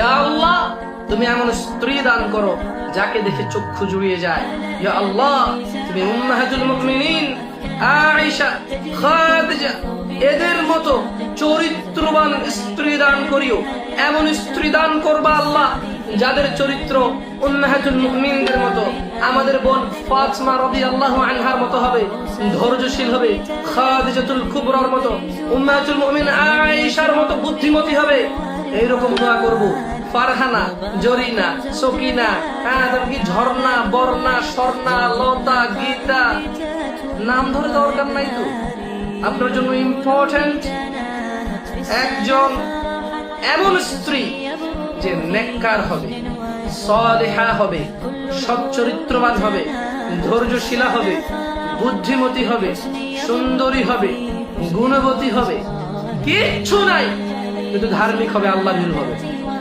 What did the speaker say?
আল্লাহ, তুমি এমন স্ত্রী দান করো যাকে দেখে চক্ষু জুড়িয়ে যায়। আল্লাহ, তুমি এদের মতো চরিত্রবান স্ত্রী দান করিও। এমন স্ত্রী দান করবা আল্লাহ, যাদের চরিত্র উম্মাহাতুল মুমিনদের মতো। আমাদের বোন ফাতিমা রাদিয়াল্লাহু আনহার মতো হবে, ধৈর্যশীল হবে, খাদিজাতুল কুবরার মতো। উম্মাহাতুল মুমিন আয়েশার মতো বুদ্ধিমতী হবে। এইরকম দোয়া করব। ফারহানা, জরিনা, সকিনা হ্যাঁ কি ঝর্ণা, বর্ণা, স্বর্ণা, লতা, গীতা? নাম ধরে দরকার নাই তো। আপনার জন্য ইম্পর্টেন্ট একজন এমন স্ত্রী যে নেককার হবে, সলেহা হবে, সচ্চরিত্রবান হবে, ধৈর্যশীলা হবে, বুদ্ধিমতী হবে, সুন্দরী হবে, গুণবতী হবে। কিচ্ছু নাই। কিন্তু ধার্মিক হবে আল্লাহ হবে।